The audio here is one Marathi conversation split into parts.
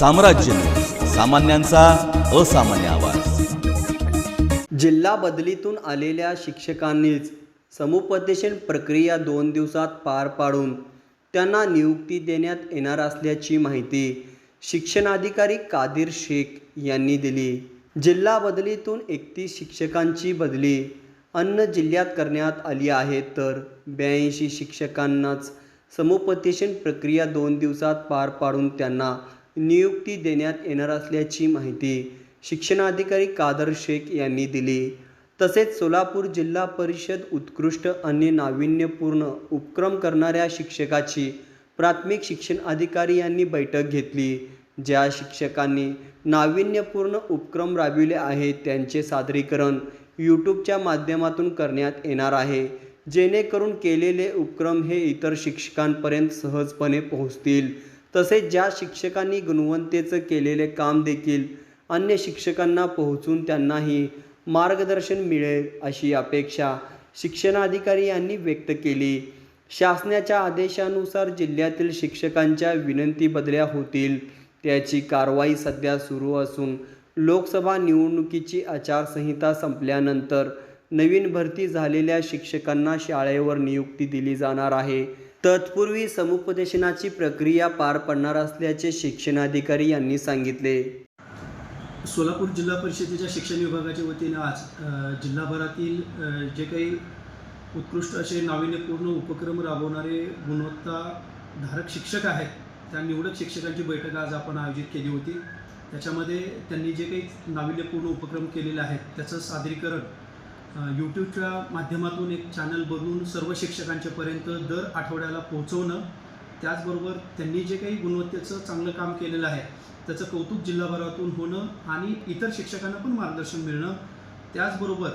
साम्राज्य. सामान्यांचा असामान्य आवाज. जिल्हा बदलीतून आलेल्या शिक्षकांनीच समुपदेशन प्रक्रिया दोन दिवसात पार पाडून त्यांना नियुक्ती देण्यात येणार असल्याची माहिती शिक्षणाधिकारी कादिर शेख यांनी दिली. जिल्हा बदलीतून एकतीस शिक्षकांची बदली अन्य जिल्ह्यात करण्यात आली आहे तर ब्याऐंशी शिक्षकांनाच समुपदेशन प्रक्रिया दोन दिवसात पार पाडून त्यांना नियुक्ती देण्यात येणार असल्याची माहिती शिक्षणाधिकारी कादर शेख यांनी दिली. तसेच सोलापूर जिल्हा परिषद उत्कृष्ट आणि नाविन्यपूर्ण उपक्रम करणाऱ्या शिक्षकाची प्राथमिक शिक्षण अधिकारी यांनी बैठक घेतली. ज्या शिक्षकांनी नाविन्यपूर्ण उपक्रम राबविले आहेत त्यांचे सादरीकरण यूट्यूबच्या माध्यमातून करण्यात येणार आहे. जेणेकरून केलेले उपक्रम हे इतर शिक्षकांपर्यंत सहजपणे पोहोचतील. तसेच ज्या शिक्षकांनी गुणवत्तेचं केलेले काम देखील अन्य शिक्षकांना पोहोचून त्यांनाही मार्गदर्शन मिळेल अशी अपेक्षा शिक्षणाधिकारी यांनी व्यक्त केली. शासनाच्या आदेशानुसार जिल्ह्यातील शिक्षकांच्या विनंती बदल्या होतील. त्याची कारवाई सध्या सुरू असून लोकसभा निवडणुकीची आचारसंहिता संपल्यानंतर नवीन भरती झालेल्या शिक्षकांना शाळेवर नियुक्ती दिली जाणार आहे. तत्पूर्वी समुपदेशनाची प्रक्रिया पार पडणार असल्याचे शिक्षणाधिकारी यांनी सांगितले. सोलापूर जिल्हा परिषदेच्या शिक्षण विभागाच्या वतीने आज जिल्हाभरातील जे काही उत्कृष्ट असे नाविन्यपूर्ण उपक्रम राबवणारे गुणवत्ताधारक शिक्षक आहेत त्या निवडक शिक्षकांची बैठक आज आपण आयोजित केली होती. त्याच्यामध्ये त्यांनी जे काही नाविन्यपूर्ण उपक्रम केलेले आहेत त्याचं सादरीकरण यूट्यूबच्या माध्यमातून एक चॅनल बनवून सर्व शिक्षकांच्यापर्यंत दर आठवड्याला पोहोचवणं त्याचबरोबर त्यांनी जे काही गुणवत्तेचं चांगलं काम केलेलं आहे त्याचं कौतुक जिल्हाभरातून होणं आणि इतर शिक्षकांना पण मार्गदर्शन मिळणं त्याचबरोबर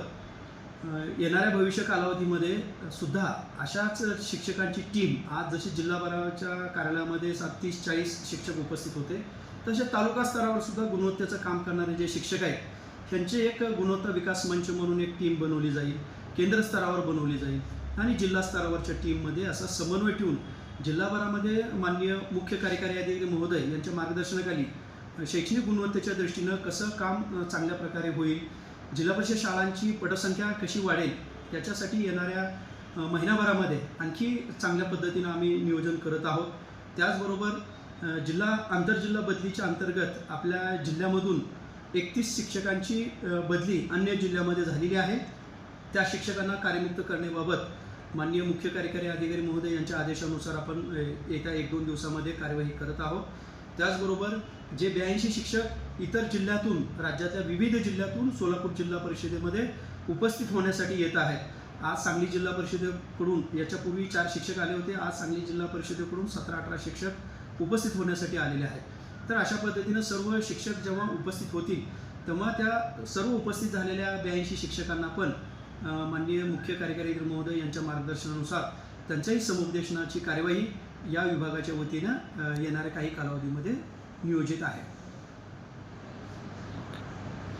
येणाऱ्या भविष्य कालावधीमध्ये सुद्धा अशाच शिक्षकांची टीम आज जशी जिल्हाभराच्या कार्यालयामध्ये सात तीस चाळीस शिक्षक उपस्थित होते तसे तालुका स्तरावर सुद्धा गुणवत्तेचं काम करणारे जे शिक्षक आहेत त्यांचे एक गुणवत्ता विकास मंच म्हणून एक टीम बनवली जाईल केंद्र स्तरावर बनवली जाईल आणि जिल्हा स्तरावरच्या टीममध्ये असा समन्वय ठेवून जिल्हाभरामध्ये माननीय मुख्य कार्यकारी अधिकारी महोदय यांच्या मार्गदर्शनाखाली शैक्षणिक गुणवत्तेच्या दृष्टीनं कसं काम चांगल्या प्रकारे होईल जिल्हा परिषद शाळांची पटसंख्या कशी वाढेल याच्यासाठी येणाऱ्या महिनाभरामध्ये आणखी चांगल्या पद्धतीनं आम्ही नियोजन करत आहोत. त्याचबरोबर जिल्हा आंतरजिल्हा बदलीच्या अंतर्गत आपल्या जिल्ह्यामधून एकतीस शिक्षकांची बदली अन्य जिल्ह्यामध्ये झालेली आहे. त्या शिक्षकांना कार्यमुक्त करण्याबाबत माननीय मुख्य कार्यकारी अधिकारी महोदय यांच्या आदेशानुसार आपण येत्या एक दोन दिवसामध्ये कार्यवाही करत आहोत. त्याचबरोबर जे ब्याऐंशी शिक्षक इतर जिल्ह्यातून राज्यातल्या विविध जिल्ह्यातून सोलापूर जिल्हा परिषदेमध्ये उपस्थित होण्यासाठी येत आहेत. आज सांगली जिल्हा परिषदेकडून याच्यापूर्वी चार शिक्षक आले होते. आज सांगली जिल्हा परिषदेकडून सतरा अठरा शिक्षक उपस्थित होण्यासाठी आलेले आहेत. तर अशा पद्धतीनं सर्व शिक्षक जेव्हा उपस्थित होतील तेव्हा त्या सर्व उपस्थित झालेल्या ब्याऐंशी शिक्षकांना पण माननीय मुख्य कार्यकारी महोदय यांच्या मार्गदर्शनानुसार त्यांच्याही समुपदेशनाची कार्यवाही या विभागाच्या वतीनं येणाऱ्या काही कालावधीमध्ये नियोजित आहे.